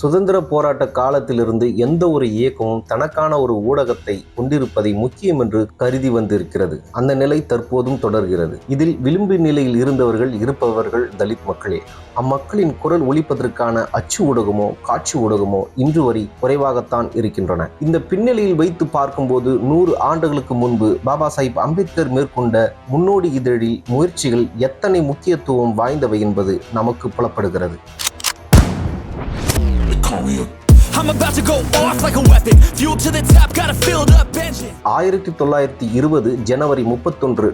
சுதந்திர போராட்ட காலத்திலிருந்து எந்த ஒரு இயக்கமும் தனக்கான ஒரு ஊடகத்தை கொண்டிருப்பதை முக்கியம் என்று கருதி வந்திருக்கிறது. அந்த நிலை தற்போதும் தொடர்கிறது. இதில் விளிம்பு நிலையில் இருந்தவர்கள் இருப்பவர்கள் தலித் மக்களே அம்மக்களின் குரல் ஒழிப்பதற்கான அச்சு ஊடகமோ காட்சி ஊடகமோ இன்று வரை குறைவாகத்தான் இருக்கின்றன. இந்த பின்னணியில் வைத்து பார்க்கும்போது நூறு ஆண்டுகளுக்கு முன்பு பாபா சாஹிப் அம்பேத்கர் மேற்கொண்ட முன்னோடி இதழில் முயற்சிகள் எத்தனை முக்கியத்துவம் வாய்ந்தவை என்பது நமக்கு புலப்படுகிறது. I'm about to go off like a weapon. Fuel to the top, got a filled up engine. ஆயிரத்தி தொள்ளாயிரத்தி இருபது ஜனவரி முப்பத்தொன்று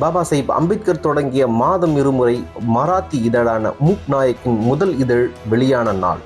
பாபா சாஹிப் அம்பேத்கர் தொடங்கிய மாதம் இருமுறை மராத்தி இதழான மூக் நாயக்கின் முதல் இதழ் வெளியான நாள்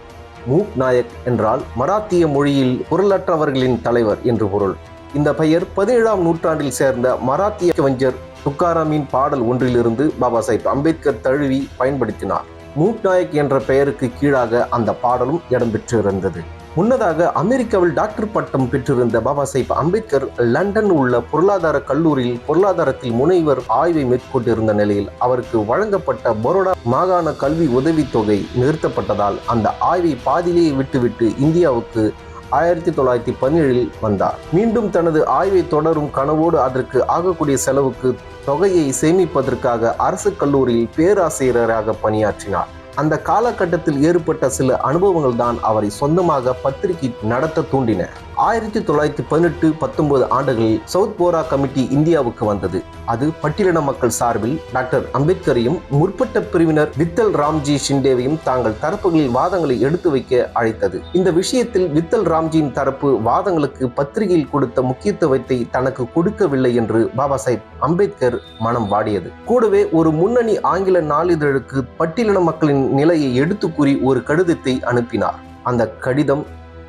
மூக் நாயக் என்றால் மராத்திய மொழியில் குரலற்றவர்களின் தலைவர் என்று பொருள் இந்த பெயர் பதினேழாம் நூற்றாண்டில் சேர்ந்த மராத்திய கவிஞர் துக்காராமின் பாடல் ஒன்றிலிருந்து பாபா சாஹிப் அம்பேத்கர் தழுவி பயன்படுத்தினார் மூக் நாயக் என்ற பெயருக்கு கீழாக அந்த பாடலும் இடம்பெற்றிருந்தது முன்னதாக அமெரிக்காவில் டாக்டர் பட்டம் பெற்றிருந்த பாபா சாஹிப் அம்பேத்கர் லண்டன் உள்ள பொருளாதார கல்லூரியில் பொருளாதாரத்தில் முனைவர் ஆய்வை மேற்கொண்டிருந்த நிலையில் அவருக்கு வழங்கப்பட்ட பரோடா மாகாண கல்வி உதவித்தொகை நிறுத்தப்பட்டதால் அந்த ஆய்வை பாதியிலேயே விட்டுவிட்டு இந்தியாவுக்கு ஆயிரத்தி தொள்ளாயிரத்தி பதினேழில் வந்தார். மீண்டும் தனது ஆய்வை தொடரும் கனவோடு அதற்கு ஆகக்கூடிய செலவுக்கு தொகையை சேமிப்பதற்காக அரசு கல்லூரியில் பேராசிரியராக பணியாற்றினார். அந்த காலகட்டத்தில் ஏற்பட்ட சில அனுபவங்கள் தான் அவரை சொந்தமாக பத்திரிகை நடத்த தூண்டின. ஆயிரத்தி தொள்ளாயிரத்தி பதினெட்டு பத்தொன்பது ஆண்டுகளில் சவுத் போரா கமிட்டி இந்தியாவுக்கு வந்தது. அது பட்டியலின மக்கள் சார்பில் டாக்டர் அம்பேத்கரையும் முற்பட்ட பிரிவினர் வித்தல் ராம்ஜி ஷிண்டேவையும் தாங்கள் தரப்புகளில் வாதங்களை எடுத்து வைக்க அழைத்தது. இந்த விஷயத்தில் வித்தல் ராம்ஜியின் தரப்பு வாதங்களுக்கு பத்திரிகையில் கொடுத்த முக்கியத்துவத்தை தனக்கு கொடுக்கவில்லை என்று பாபா சாஹிப் அம்பேத்கர் மனம் வாடியது. கூடவே ஒரு முன்னணி ஆங்கில நாளிதழுக்கு பட்டியலின மக்களின் நிலையை எடுத்து கூறி ஒரு கடிதத்தை அனுப்பினார். அந்த கடிதம்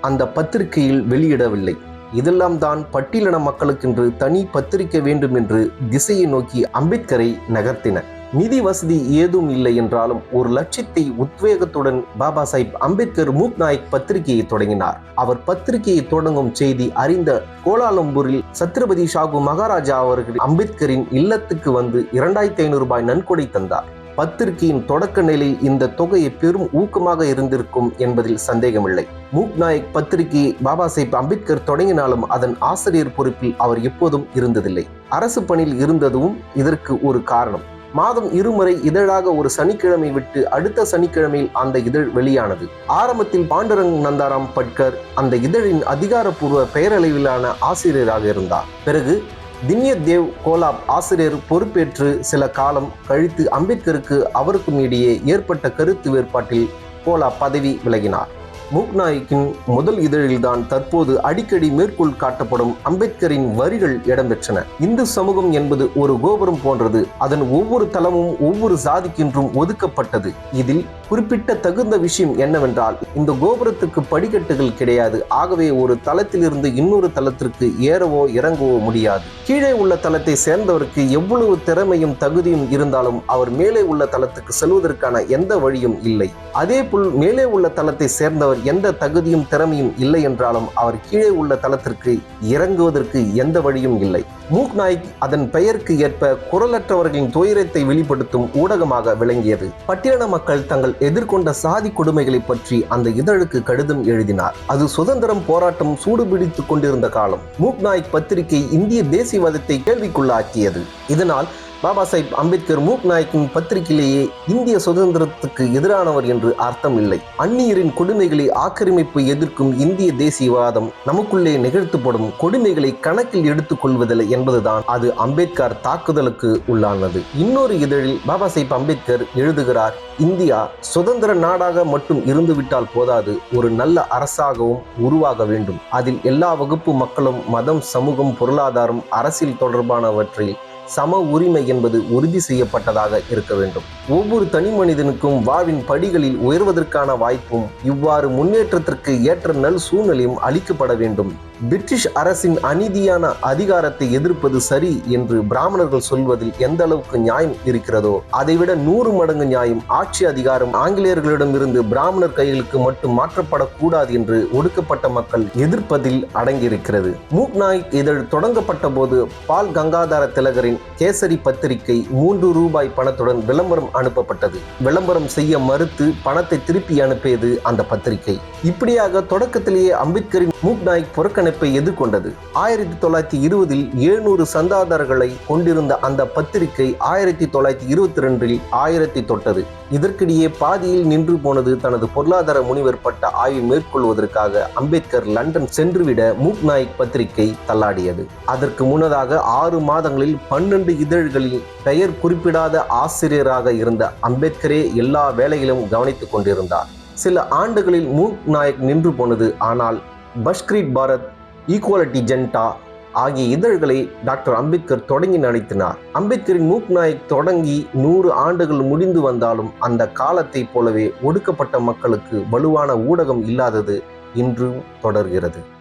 அந்த பத்திரிகையில் வெளியிடவில்லை. இதெல்லாம் தான் பட்டியலின மக்களுக்கென்று தனி பத்திரிக்கை வேண்டும் என்று திசையை நோக்கி அம்பேத்கரை நகர்த்தின. நிதி வசதி ஏதும் இல்லை என்றாலும் ஒரு லட்சியத்தை உத்வேகத்துடன் பாபா சாஹிப் அம்பேத்கர் மூக் நாயக் பத்திரிகையை தொடங்கினார். அவர் பத்திரிகையை தொடங்கும் செய்தி அறிந்த கோலாலம்பூரில் சத்ரபதி ஷாகு மகாராஜா அவர்கள் அம்பேத்கரின் இல்லத்துக்கு வந்து இரண்டாயிரத்தி ஐநூறு ரூபாய் நன்கொடை தந்தார். பத்திரிகையின் தொடக்க நிலையில் இந்த தொகையை பெரும் ஊக்கமாக இருந்திருக்கும் என்பதில் சந்தேகமில்லை. மூக் நாயக் பத்திரிகையை பாபா சாஹிப் அம்பேத்கர் தொடங்கினாலும் அதன் ஆசிரியர் பொறுப்பில் அவர் எப்போதும் இருந்ததில்லை. அரசு பணியில் இருந்ததும் இதற்கு ஒரு காரணம். மாதம் இருமுறை இதழாக ஒரு சனிக்கிழமை விட்டு அடுத்த சனிக்கிழமையில் அந்த இதழ் வெளியானது. ஆரம்பத்தில் பாண்டுரங் நந்தாராம் பட்கர் அந்த இதழின் அதிகாரப்பூர்வ பெயரளவிலான ஆசிரியராக இருந்தார். பிறகு தின்யதேவ் தேவ் கோலாப் ஆசிரியர் பொறுப்பேற்று சில காலம் கழித்து அம்பேத்கருக்கு அவருக்கும் இடையே ஏற்பட்ட கருத்து வேறுபாட்டில் கோலாப் பதவி விலகினார். மூக்நாய்க்கின் முதல் இதழில்தான் தற்போது அடிக்கடி மேற்கோள் காட்டப்படும் அம்பேத்கரின் வரிகள் இடம்பெற்றன. இந்து சமூகம் என்பது ஒரு கோபுரம் போன்றது. அதன் ஒவ்வொரு தளமும் ஒவ்வொரு சாதிக்கின்றும் ஒதுக்கப்பட்டது. இதில் குறிப்பிட்ட தகுந்த விஷயம் என்னவென்றால் இந்த கோபுரத்துக்கு படிக்கட்டுகள் கிடையாது. ஆகவே ஒரு தளத்திலிருந்து இன்னொரு தளத்திற்கு ஏறவோ இறங்கவோ முடியாது. கீழே உள்ள தளத்தை சேர்ந்தவருக்கு எவ்வளவு திறமையும் தகுதியும் இருந்தாலும் அவர் மேலே உள்ள தளத்துக்கு செல்வதற்கான எந்த வழியும் இல்லை. அதேபோல் மேலே உள்ள தளத்தை சேர்ந்தவர் எந்த தகுதியும் திறமையும் இல்லை என்றாலும் அவர் கீழே உள்ள தளத்திற்கு இறங்குவதற்கு எந்த வழியும் இல்லை. மூக் நாய்க் அதன் பெயருக்கு ஏற்ப குரலற்றவர்களின் துயரத்தை வெளிப்படுத்தும் ஊடகமாக விளங்கியது. பட்டியலின மக்கள் தங்கள் எதிர்கொண்ட சாதி கொடுமைகளை பற்றி அந்த இதழுக்கு கடிதம் எழுதினார். அது சுதந்திரம் போராட்டம் சூடுபிடித்துக் கொண்டிருந்த காலம். மூக் நாய்க் பத்திரிகை இந்திய தேசியவாதத்தை கேள்விக்குள்ளாக்கியது. இதனால் பாபா சாஹிப் அம்பேத்கர் மூக் நாயக்கின் பத்திரிகையிலேயே இந்திய சுதந்திரத்துக்கு எதிரானவர் என்று அர்த்தம் இல்லை. அந்நியரின் கொடுமைகளை ஆக்கிரமிப்பு எதிர்க்கும் இந்திய தேசியவாதம் நமக்குள்ளே நிகழ்த்தப்படும் கொடுமைகளை கணக்கில் எடுத்துக் கொள்வதில்லை என்பதுதான் அது அம்பேத்கர் தாக்குதலுக்கு உள்ளானது. இன்னொரு இதழில் பாபா சாஹிப் அம்பேத்கர் எழுதுகிறார் இந்தியா சுதந்திர நாடாக மட்டும் இருந்துவிட்டால் போதாது ஒரு நல்ல அரசாகவும் உருவாக வேண்டும். அதில் எல்லா வகுப்பு மக்களும் மதம் சமூகம் பொருளாதாரம் அரசியல் தொடர்பானவற்றில் சம உரிமை என்பது உறுதி செய்யப்பட்டதாக இருக்க வேண்டும். ஒவ்வொரு தனி மனிதனுக்கும் வாழ்வின் படிகளில் உயர்வதற்கான வாய்ப்பும் இவ்வாறு முன்னேற்றத்திற்கு ஏற்ற நல் சூழ்நிலையும் அளிக்கப்பட வேண்டும். பிரிட்டிஷ் அரசின் அநீதியான அதிகாரத்தை எதிர்ப்பது சரி என்று பிராமணர்கள் சொல்வதில் எந்த அளவுக்கு நியாயம் இருக்கிறதோ அதைவிட நூறு மடங்கு நியாயம் ஆட்சி அதிகாரம் ஆங்கிலேயர்களிடமிருந்து பிராமணர் கைகளுக்கு மட்டும் மாற்றப்படக்கூடாது என்று ஒடுக்கப்பட்ட மக்கள் எதிர்ப்பதில் அடங்கியிருக்கிறது. மூக் நாயக் இதழ் தொடங்கப்பட்ட போது பால் கங்காதார திலகரின் கேசரி பத்திரிகை மூன்று ரூபாய் பணத்துடன் விளம்பரம் அனுப்பப்பட்டது. விளம்பரம் செய்ய மறுத்து பணத்தை திருப்பி அனுப்பியது அந்த பத்திரிகை. இப்படியாக தொடக்கத்திலேயே அம்பேத்கரின் முக்நாயக் புறக்கணிப்பை எதிர்கொண்டது. ஆயிரத்தி தொள்ளாயிரத்தி இருபதில் எழுநூறு சந்தாதாரர்களை கொண்டிருந்த அந்த பத்திரிகை ஆயிரத்தி தொள்ளாயிரத்தி இருபத்தி ரெண்டில் ஆயிரத்தி தொட்டது. இதற்கிடையே பாதியில் நின்று போனது தனது பொருளாதார முனிவர் பட்ட மேற்கொள்வதற்காக அம்பேத்கர் லண்டன் சென்றுவிட மூக் நாயக் பத்திரிகை தள்ளாடியது. அதற்கு முன்னதாக ஆறு மாதங்களில் பன்னெண்டு இதழ்களில் பெயர் குறிப்பிடாத ஆசிரியராக இருந்த அம்பேத்கரே எல்லா வேலைகளும் கவனித்துக் கொண்டிருந்தார். சில ஆண்டுகளில் மூக் நாயக் நின்று போனது ஆனால் பஷ்கிரீட் பாரத் ஈக்குவாலிட்டி ஜென்டா ஆகிய இதழ்களை டாக்டர் அம்பேத்கர் தொடங்கி நடத்தினார். அம்பேத்கரின் மூக் நாயக் தொடங்கி நூறு ஆண்டுகள் முடிந்து வந்தாலும் அந்த காலத்தைப் போலவே ஒடுக்கப்பட்ட மக்களுக்கு வலுவான ஊடகம் இல்லாதது இன்றும் தொடர்கிறது.